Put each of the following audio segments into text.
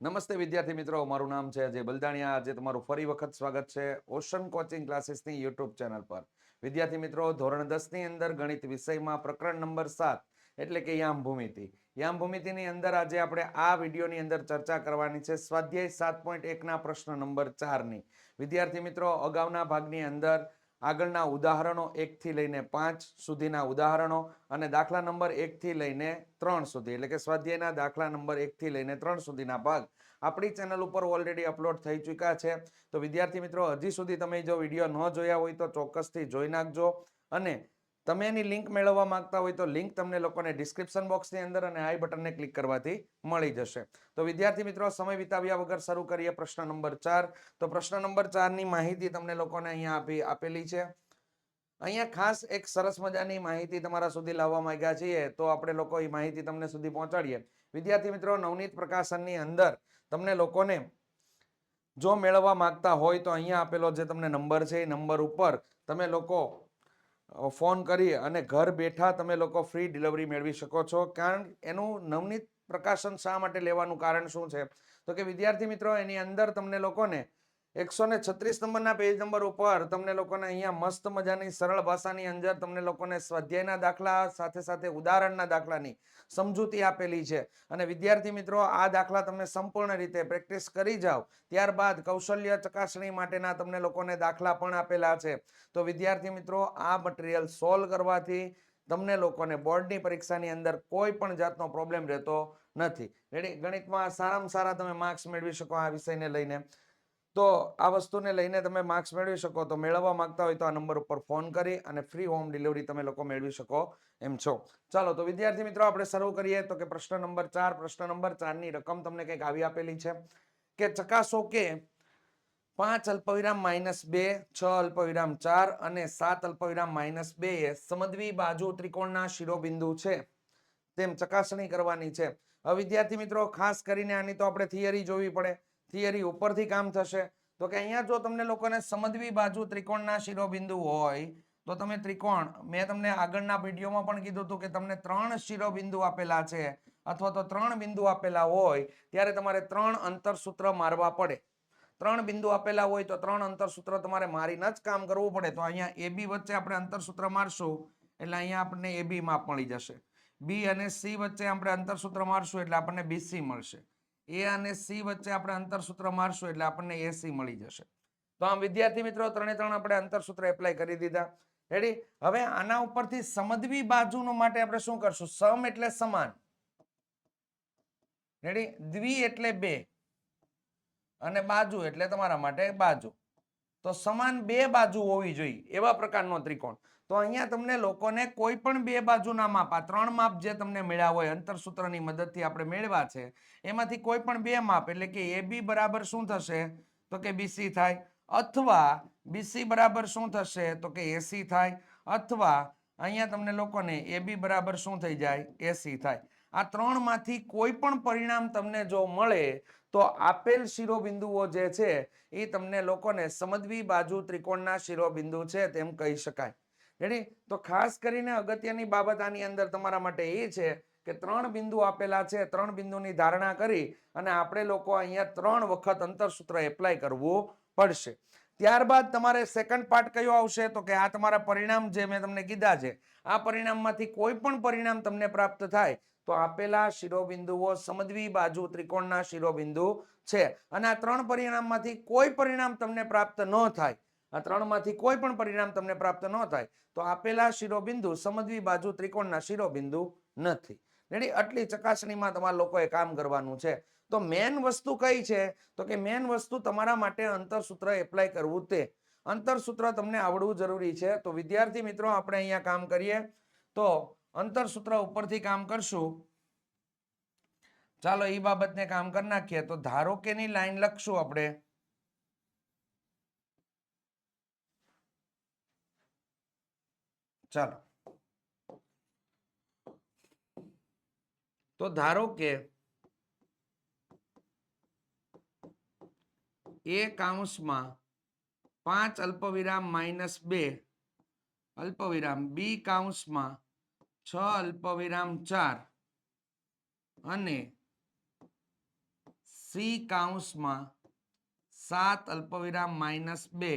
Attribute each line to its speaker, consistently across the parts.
Speaker 1: નમસ્તે વિદ્યાર્થી મિત્રો, મારું નામ છે અજય બલદાણિયા. આજે તમારું ફરી વખત સ્વાગત છે ઓશન કોચિંગ ક્લાસીસની યુટ્યુબ ચેનલ પર. વિદ્યાર્થી મિત્રો, ધોરણ દસની અંદર ગણિત વિષયમાં પ્રકરણ નંબર સાત, એટલે કે યામ ભૂમિતિ યામ ભૂમિતિની અંદર આજે આપણે આ વિડીયોની અંદર ચર્ચા કરવાની છે સ્વાધ્યાય સાત પોઈન્ટ એકના પ્રશ્ન નંબર ચારની. વિદ્યાર્થી મિત્રો, અગાઉના ભાગની અંદર આગળના ઉદાહરણો એકથી લઈને પાંચ સુધીના ઉદાહરણો અને દાખલા નંબર એકથી લઈને ત્રણ સુધી. એટલે કે સ્વાધ્યાયના દાખલા નંબર એકથી લઈને ત્રણ સુધીના ભાગ. આપણી ચેનલ ઉપર ઓલરેડી અપલોડ થઈ ચૂક્યા છે. તો વિદ્યાર્થી મિત્રો, હજી સુધી તમે જો વીડિયો ન જોયા હોય તો ચોક્કસથી જોઈ નાખજો અને તમે એની લિંક મેળવવા માંગતા હોય તો લિંક તમને લોકોને ડિસ્ક્રિપ્શન બોક્સની અંદર અને આઈ બટનને ક્લિક કરવાથી મળી જશે. તો વિદ્યાર્થી મિત્રો, સમય વિતાવ્યા વગર શરૂ કરીએ પ્રશ્ન નંબર ચાર. તો પ્રશ્ન નંબર ચારની માહિતી તમને લોકોને અહીંયા આપી, આપેલી છે. અહીંયા ખાસ એક સરસ મજાની માહિતી તમારા સુધી લાવવા માંગ્યા છીએ, તો આપણે લોકો એ માહિતી તમને સુધી પહોંચાડીએ. વિદ્યાર્થી મિત્રો, નવનીત પ્રકાશનની અંદર તમને લોકોને જો મેળવવા માંગતા હોય તો અહીંયા આપેલો જે તમને નંબર છે, એ નંબર ઉપર તમે લોકો ફોન કરી અને ઘર બેઠા તમે લોકો ફ્રી ડિલિવરી મેળવી શકો છો. કારણ એનું નવનીત પ્રકાશન શા માટે લેવાનું કારણ શું છે? તો કે વિદ્યાર્થી મિત્રો, એની અંદર તમને લોકોને એકસો ને છત્રીસ નંબરના પેજ નંબર ઉપર તમને લોકોને અહીંયા મસ્ત મજાની સરળ ભાષાની અંદર તમને લોકોને સ્વાધ્યાયના દાખલા સાથે સાથે ઉદાહરણના દાખલાની સમજૂતી આપેલી છે. અને વિદ્યાર્થી મિત્રો, આ દાખલા તમે સંપૂર્ણ રીતે પ્રેક્ટિસ કરી જાઓ. ત્યારબાદ કૌશલ્ય ચકાસણી માટેના તમને લોકોને દાખલા પણ આપેલા છે. તો વિદ્યાર્થી મિત્રો, આ મટીરિયલ સોલ્વ કરવાથી તમને લોકોને બોર્ડની પરીક્ષાની અંદર કોઈ પણ જાતનો પ્રોબ્લેમ રહેતો નથી. ગણિતમાં સારામાં સારા તમે માર્ક્સ મેળવી શકો આ વિષયને લઈને. તો આ વસ્તુને લઈને તમે માર્ક્સ મેળવી શકો. તો મેળવવા માંગતા હોય તો આ નંબર ઉપર ફોન કરી અને ફ્રી હોમ ડિલિવરી તમે લોકો મેળવી શકો એમ છો. ચાલો, તો વિદ્યાર્થી મિત્રો, આપણે શરૂ કરીએ. તો કે પ્રશ્ન નંબર ચાર, પ્રશ્ન નંબર ચારની રકમ તમને કંઈક આવી આપેલી છે. કે ચકાસો કે પાંચ અલ્પવિરામ માઇનસ બે, છ અલ્પવિરામ ચાર અને સાત અલ્પવિરામ માઇનસ બે એ સમદ્વી બાજુ ત્રિકોણના શિરોબિંદુ છે. તેમ ચકાસણી કરવાની છે. વિદ્યાર્થી મિત્રો, ખાસ કરીને આની તો આપણે થિયરી જોવી પડે. થિયરી ઉપરથી કામ થશે. તો કે અહીંયા જો તમને લોકોને સમજવી બાજુ ત્રિકોણના શિરોબિંદુ હોય, તો તમે ત્રિકોણ, મેં તમને આગળના વિડીયોમાં પણ કીધું હતું કે તમને ત્રણ શિરોબિંદુ આપેલા છે, અથવા તો ત્રણ બિંદુ આપેલા હોય, ત્યારે તમારે ત્રણ અંતરસૂત્ર મારવા પડે. ત્રણ બિંદુ આપેલા હોય તો ત્રણ અંતરસૂત્ર તમારે મારીને જ કામ કરવું પડે. તો અહીંયા એ બી વચ્ચે આપણે અંતરસૂત્ર મારશું, એટલે અહીંયા આપણને એ બી માપ મળી જશે. બી અને સી વચ્ચે આપણે અંતરસૂત્ર મારશું, એટલે આપણને બીસી મળશે. એ અને સી વચ્ચે આપણે અંતરસૂત્ર મારશું એટલે આપણને એસી મળી જશે. તો આમ વિદ્યાર્થી મિત્રો, ત્રણે ત્રણ આપણે અંતરસૂત્ર એપ્લાય કરી દીધા. રેડી હવે આના ઉપરથી સમદવી બાજુનો માટે આપણે શું કરશું? સમ એટલે સમાન. રેડી દ્વિ એટલે બે. અને બાજુ એટલે તમારા માટે બાજુ. તો સમાન બે બાજુ હોવી જોઈએ. એવા પ્રકારનો ત્રિકોણ. તો અહીંયા તમને લોકોને કોઈ પણ બે બાજુના માપ આ ત્રણ માપ જે તમને મળ્યા હોય, અંતરસૂત્રની મદદથી આપણે મેળવા છે, એમાંથી કોઈ પણ બે માપ, એટલે કે એ બી બરાબર શું થશે? તો કે બીસી થાય. અથવા બીસી બરાબર શું થશે? તો કે એસી થાય. અથવા અહીંયા તમને લોકોને એ બી બરાબર શું થઈ જાય? એસી થાય. આ ત્રણમાંથી કોઈ પણ પરિણામ તમને જો મળે, તો આપેલ શિરોબિંદુઓ જે છે, એ તમને લોકોને સમજવી બાજુ ત્રિકોણના શિરોબિંદુ છે તેમ કહી શકાય. રેડી? તો ખાસ કરીને અગત્યની બાબત આની અંદર તમારા માટે એ છે કે ત્રણ બિંદુ આપેલા છે. ત્રણ બિંદુની ધારણા કરી અને આપણે લોકો અહીંયા ત્રણ વખત અંતરસૂત્ર એપ્લાય કરવું પડશે. ત્યારબાદ તમારે સેકન્ડ પાર્ટ કયો આવશે? તો કે આ તમારા પરિણામ જે મેં તમને કીધા છે, આ પરિણામમાંથી કોઈ પણ પરિણામ તમને પ્રાપ્ત થાય તો આપેલા શિરોબિંદુઓ સમદ્વી બાજુ ત્રિકોણના શિરોબિંદુ છે. અને આ ત્રણ પરિણામમાંથી કોઈ પરિણામ તમને પ્રાપ્ત ન થાય આ ત્રણમાંથી કોઈ પણ પરિણામ તમને પ્રાપ્ત ન થાય, તો આપેલા શિરોબિંદુ સમજવી બાજુ ત્રિકોણના શિરોબિંદુ નથી. રેડી આટલી ચકાસણીમાં તમારા લોકોએ કામ કરવાનું છે. તો મેન વસ્તુ કઈ છે? તો કે મેન વસ્તુ તમારા માટે અંતરસૂત્ર એપ્લાય કરવું તે. અંતરસૂત્ર તમને આવડવું જરૂરી છે. તો વિદ્યાર્થી મિત્રો, આપણે અહીંયા કામ કરીએ. તો અંતરસૂત્ર ઉપરથી કામ કરશું. ચાલો એ બાબતને કામ કરી નાખીએ. તો ધારો કે ની લાઈન લખશું આપણે. ચાલો તો ધારો કે એ કાઉન્સમાં પાંચ અલ્પવિરામ માઇનસ બે અલ્પવિરામ બી કાઉન્સમાં છ અલ્પવિરામ ચાર અને સી કાઉન્સમાં સાત અલ્પવિરામ માઇનસ બે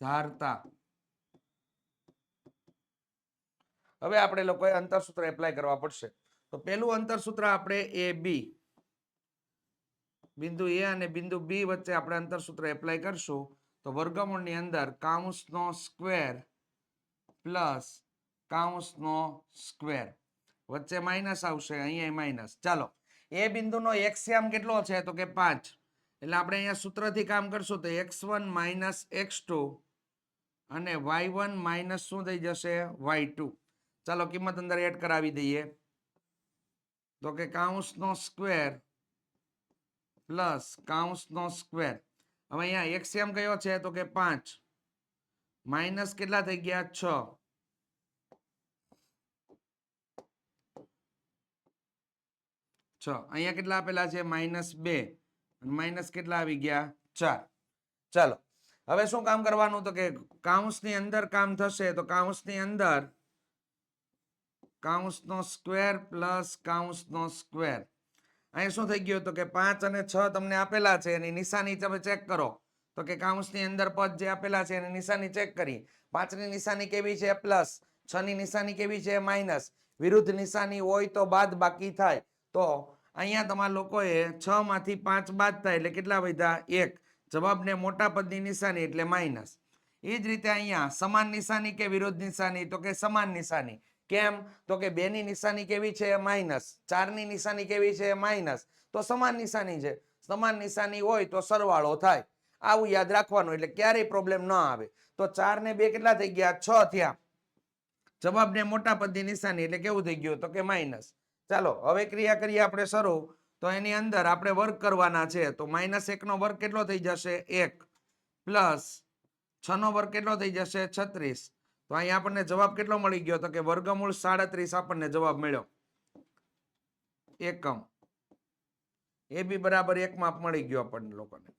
Speaker 1: ધારતા હવે આપણે લોકોએ અંતરસૂત્ર એપ્લાય કરવા પડશે. તો પહેલું અંતરસૂત્ર આપણે એ બી. બિંદુ એ અને બિંદુ બી વચ્ચે આપણે અંતરસૂત્ર એપ્લાય કરશું. તો વર્ગમૂળની અંદર કાઉન્સનો સ્ક્વેર પ્લસ કાઉન્સનો સ્ક્વેર. વચ્ચે માઇનસ આવશે, અહીંયા માઇનસ. ચાલો, એ બિંદુનો એક્સ્યામ કેટલો છે? તો કે પાંચ. એટલે આપણે અહીંયા સૂત્રથી કામ કરશું તો x one minus x two અને વાય વન માઇનસ શું થઈ જશે? વાય ટુ ચાલો કિંમત અંદર એડ કરાવી દઈએ. તો કે કાઉન્સનો સ્ક્વેર પ્લસ કાઉન્સનો સ્ક્વેર હવે અહીંયા એક્સ્યામ કયો છે? તો કે પાંચ. માઇનસ કેટલા થઈ ગયા? છ. છ. અહીંયા કેટલા આપેલા છે? માઇનસ બે. માઇનસ કેટલા આવી ગયા? ચાર. ચાલો. હવે શું કામ કરવાનું? તો કે કાઉન્સની અંદર કામ થશે. તો કાઉન્સની અંદર કાઉન્સનો સ્ક્વેર પ્લસ કાઉન્સનો સ્ક્વેર. અહીં શું થઈ ગયું તો કે પાંચ અને છ તમને આપેલા છે, એની નિશાની તમે ચેક કરો. તો કે કાઉન્સની અંદર પદ જે આપેલા છે, એની નિશાની ચેક કરી. પાંચની નિશાની કેવી છે? પ્લસ. છ ની નિશાની કેવી છે? માઇનસ. વિરુદ્ધ નિશાની હોય તો બાદ બાકી થાય. તો અહીંયા તમારા લોકોએ છ માંથી પાંચ બાદ થાય એટલે કેટલા વધ્યા? એક. જવાબને મોટા પદની નિશાની એટલે માઇનસ. એ જ રીતે અહીંયા સમાન નિશાની કે વિરુદ્ધ નિશાની? તો કે સમાન નિશાની. કેમ? તો કે બે ની નિશાની કેવી છે? માઇનસ ચારની નિશાની કેવી છે? માઇનસ તો સમાન નિશાની છે. સમાન નિશાની હોય તો સરવાળો થાય. આવું યાદ રાખવાનું એટલે ક્યારેય પ્રોબ્લેમ ન આવે. તો ચાર ને બે કેટલા થઈ ગયા? છ થયા. જવાબને મોટા પદની નિશાની એટલે કેવું થઈ ગયું? તો કે માઇનસ ચાલો, હવે ક્રિયા કરીએ આપણે શરૂ. તો એની અંદર આપણે વર્ક કરવાના છે. તો માઇનસ એકનો વર્ક કેટલો થઈ જશે? એક. પ્લસ છ નો વર્ગ કેટલો થઈ જશે? છત્રીસ. તો અહીંયા આપણને જવાબ કેટલો મળી ગયો? તો કે વર્ગમૂળ સાડત્રીસ આપણને જવાબ મળ્યો. એકમ. એ બી બરાબર એક માપ મળી ગયો આપણને લોકોને.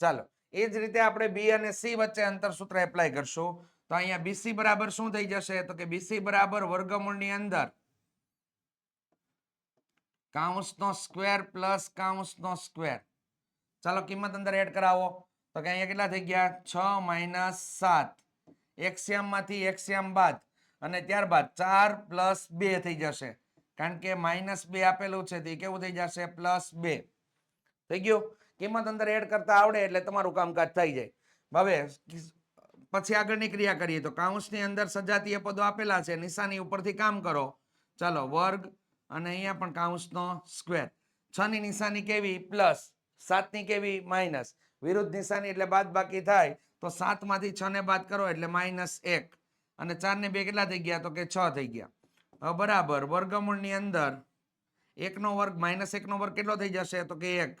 Speaker 1: ચાલો, એ જ રીતે આપણે બી અને સી વચ્ચે અંતરસૂત્ર એપ્લાય કરશું. તો અહીંયા બીસી બરાબર શું થઈ જશે? તો કે બીસી બરાબર વર્ગમૂળની અંદર કાઉન્સનો સ્ક્વેર પ્લસ કાઉન્સનો સ્ક્વેર. ચાલો કિંમત અંદર એડ કરાવો. તો કે અહીંયા કેટલા થઈ ગયા? છ માઇનસ સાત. એક્સ્યામમાંથી એક્સ્યામ બાદ અને ત્યારબાદ ચાર પ્લસ બે થઈ જશે. કારણ કે માઇનસ બે આપેલું છે તે કેવું થઈ જશે? પ્લસ બે. થઈ ગયું? કિંમત અંદર એડ કરતા આવડે એટલે તમારું કામકાજ થઈ જાય. હવે પછી આગળની ક્રિયા કરીએ તો કાઉન્સની અંદર સજાતીય પદો આપેલા છે. નિશાની ઉપરથી કામ કરો. ચાલો, વર્ગ અને અહીંયા પણ કાઉન્સનો સ્ક્વેર છ ની નિશાની કેવી? પ્લસ. સાતની કેવી? માઇનસ. વિરુદ્ધ નિશાની એટલે બાદ બાકી થાય. તો સાતમાંથી છ ને બાદ કરો એટલે માઇનસ એક. અને ચાર ને બે કેટલા થઈ ગયા? તો કે છ થઈ ગયા. બરાબર, વર્ગમૂળની અંદર એકનો વર્ગ માઇનસ એકનો વર્ગ કેટલો થઈ જશે? તો કે એક.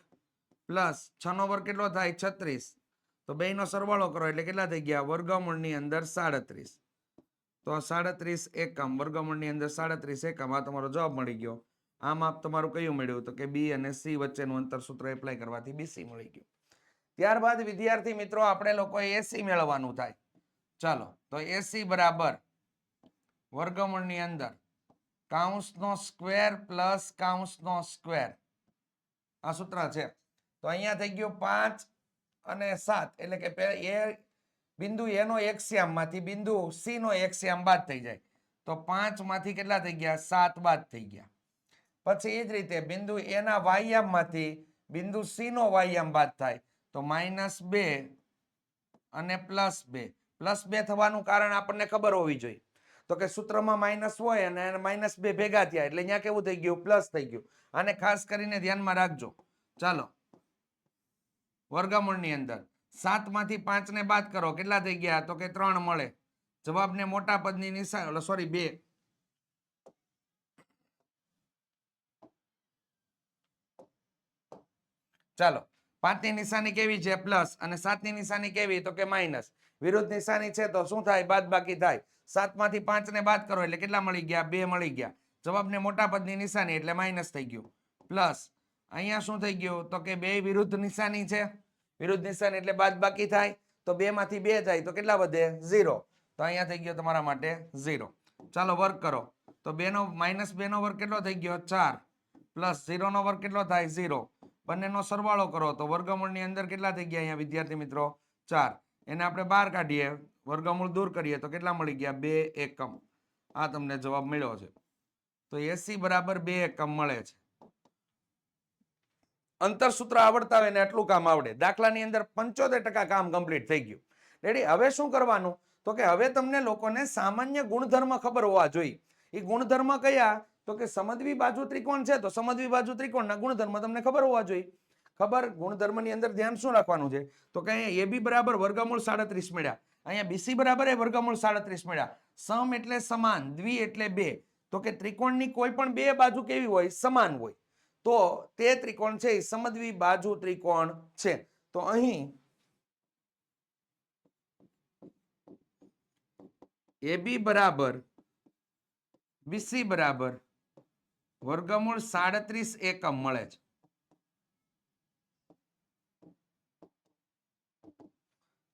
Speaker 1: પ્લસ છ નો વર્ગ કેટલો થાય? છત્રીસ. તો બે નો સરવાળો કરો એટલે કેટલા થઈ ગયા? વર્ગમૂળની અંદર સાડત્રીસ. તો સાડત્રીસ એકમ, વર્ગમૂળની અંદર સાડત્રીસ એકમ. આ તમારો જવાબ મળી ગયો. આમ આપ તમારું કયું મળ્યું તો કે બી અને સી વચ્ચેનું અંતર સૂત્ર એપ્લાય કરવાથી બીસી મળી ગયું. ત્યારબાદ વિદ્યાર્થી મિત્રો, આપણે લોકોએ એસી મેળવવાનું થાય. ચાલો, તો એસી બરાબર વર્ગમૂળની અંદર કાઉન્સનો સ્ક્વેર પ્લસ કાઉન્સનો સ્ક્વેર. આ સૂત્ર છે. તો અહીંયા થઈ ગયું પાંચ અને સાત, એટલે કે એ બિંદુ એનો એક્સ્યામમાંથી બિંદુ સી નો એક્સ્યામ બાદ થઈ જાય. તો પાંચમાંથી કેટલા થઈ ગયા? સાત બાદ થઈ ગયા. પછી એ જ રીતે બિંદુ એના વાયામમાંથી બિંદુ સી નો વાયામ બાદ થાય. તો માઇનસ બે અને પ્લસ બે. પ્લસ બે થવાનું કારણ આપણને ખબર હોવી જોઈએ. તો કે સૂત્રમાં માઇનસ હોય અને માઇનસ બે ભેગા થયા, એટલે અહીંયા કેવું થઈ ગયું? પ્લસ થઈ ગયું. આને ખાસ કરીને ધ્યાનમાં રાખજો. ચાલો. વર્ગમૂળની અંદર. સાતમાંથી ને બાદ કરો. કેટલા થઈ ગયા? તો કે ત્રણ મળે. જવાબને મોટા પદની નિશાની સોરી, બે. ચાલો. પાંચની નિશાની કેવી છે? પ્લસ. અને સાતની નિશાની કેવી? તો કે માઇનસ વિરુદ્ધ નિશાની છે તો શું થાય? બાદ બાકી થાય. સાતમાંથી પાંચને બાદ કરો એટલે કેટલા મળી ગયા? બે મળી ગયા. જવાબને મોટા પદની નિશાની એટલે માઇનસ થઈ ગયું. પ્લસ. અહીંયા શું થઈ ગયું? તો કે બે વિરુદ્ધ નિશાની છે. વિરુદ્ધ નિશાની એટલે બાદ બાકી થાય. તો બે માંથી બે જાય તો કેટલા વધે? ઝીરો. તો અહીંયા થઈ ગયો તમારા માટે ઝીરો. ચાલો વર્ક કરો. તો બેનો માઇનસ બેનો વર્ગ કેટલો થઈ ગયો? ચાર. પ્લસ ઝીરોનો વર્ગ કેટલો થાય? ઝીરો. બંનેનો સરવાળો કરો. તો વર્ગમૂળની અંદર કેટલા થઈ ગયા અહીંયા વિદ્યાર્થી મિત્રો? ચાર. એને આપણે બહાર કાઢીએ. વર્ગમૂળ દૂર કરીએ તો કેટલા મળી ગયા? બે એકમ. આ તમને જવાબ મળ્યો છે. તો એસી બરાબર બે એકમ મળે છે. અંતરસૂત્ર આવડતા હોય ને એટલું કામ આવડે. દાખલાની અંદર પંચોતેર ટકા કામ કમ્પ્લીટ થઈ ગયું. રેડી હવે શું કરવાનું? તો કે હવે તમને લોકોને સામાન્ય ગુણધર્મ ખબર હોવા જોઈએ. એ ગુણધર્મ કયા? તો કે સમજવી બાજુ ત્રિકોણ છે, તો સમજવી બાજુ ત્રિકોણના ગુણધર્મ તમને ખબર હોવા જોઈએ. ખબર? ગુણધર્મની અંદર ધ્યાન શું રાખવાનું છે? તો કે અહીંયા એબી બરાબર વર્ગમૂળ સાડત્રીસ મળ્યા. અહીંયા બીસી બરાબર એ વર્ગમૂળ સાડત્રીસ મળ્યા. સમ એટલે સમાન, દ્વિ એટલે બે. તો કે ત્રિકોણની કોઈ પણ બે બાજુ કેવી હોય? સમાન હોય. તો તે ત્રિકોણ છે, એ બાજુ ત્રિકોણ છે. તો અહીં એબી બરાબર બીસી બરાબર વર્ગમૂળ સાડત્રીસ એકમ મળે છે.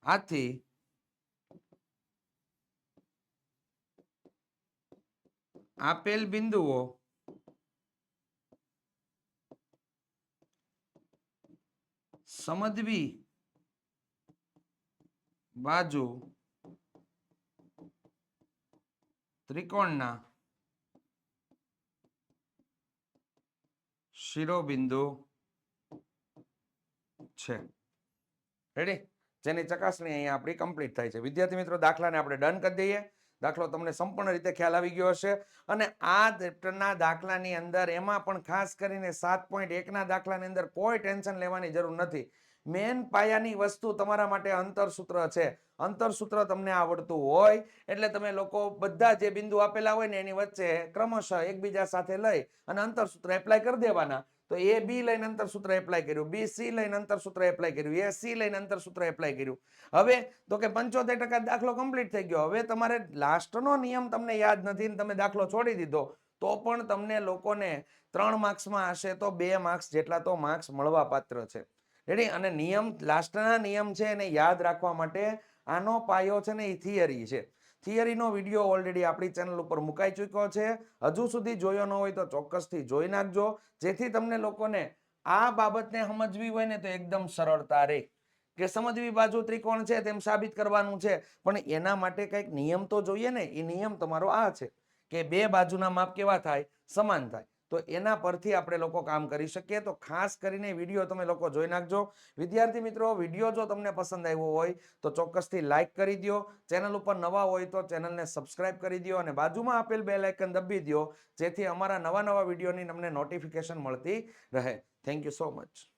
Speaker 1: આથી આપેલ બિંદુઓ સમજવી બાજુ ત્રિકોણના શિરોબિંદુ છે. રેડી જેની ચકાસણી અહીંયા આપણી કમ્પ્લીટ થાય છે. વિદ્યાર્થી મિત્રો, દાખલાને આપણે ડન કરી દઈએ. દાખલો તમને સંપૂર્ણ રીતે ખ્યાલ આવી ગયો હશે. અને આ ચેપ્ટરના દાખલાની અંદર એમાં પણ ખાસ કરીને સાત પોઈન્ટ એકના દાખલાની અંદર કોઈ ટેન્શન લેવાની જરૂર નથી. મેન પાયાની વસ્તુ તમારા માટે અંતરસૂત્ર છે. અંતરસૂત્ર તમને આવડતું હોય, એટલે તમે લોકો બધા જે બિંદુ આપેલા હોય ને એની વચ્ચે ક્રમશઃ એકબીજા સાથે લઈ અને અંતરસૂત્ર એપ્લાય કરી દેવાના. તો એ બી લઈને અંતરસૂત્ર એપ્લાય કર્યું, બી સી લઈને અંતરસૂત્ર એપ્લાય કર્યું, એ સી લઈને અંતરસૂત્ર એપ્લાય કર્યું. હવે તો કે પંચોતેર ટકા દાખલો કમ્પ્લીટ થઈ ગયો. હવે તમારે લાસ્ટનો નિયમ તમને યાદ નથી તમે દાખલો છોડી દીધો, તો પણ તમને લોકોને ત્રણ માર્ક્સમાં હશે તો બે માર્ક્સ જેટલા તો માર્ક્સ મળવા પાત્ર છે. રેડી અને નિયમ લાસ્ટના નિયમ છે એને યાદ રાખવા માટે આનો પાયો છે ને એ થિયરી છે. થિયરીનો વીડિયો ઓલરેડી આપણી ચેનલ ઉપર મુકાઈ ચૂક્યો છે. હજુ સુધી જોયો ન હોય તો ચોક્કસથી જોઈ નાખજો. જેથી તમને લોકોને આ બાબતને સમજવી હોય ને તો એકદમ સરળતા રહે. કે સમજવી બાજુ ત્રિકોણ છે તેમ સાબિત કરવાનું છે. પણ એના માટે કંઈક નિયમ તો જોઈએ ને, એ નિયમ તમારો આ છે. કે બે બાજુના માપ કેવા થાય? સમાન થાય. તો એના પરથી આપણે લોકો કામ કરી શકીએ. તો ખાસ કરીને વીડિયો તમે લોકો જોઈ નાખજો. વિદ્યાર્થી મિત્રો, વીડિયો જો તમને પસંદ આવ્યો હોય, તો ચોક્કસથી લાઈક કરી દો ચેનલ ઉપર નવા હોય તો ચેનલને સબસ્ક્રાઇબ કરી દો અને બાજુમાં આપેલ બે લાઇકન દબી દો જેથી અમારા નવા નવા વિડીયોની તમને નોટિફિકેશન મળતી રહે. Thank you so much.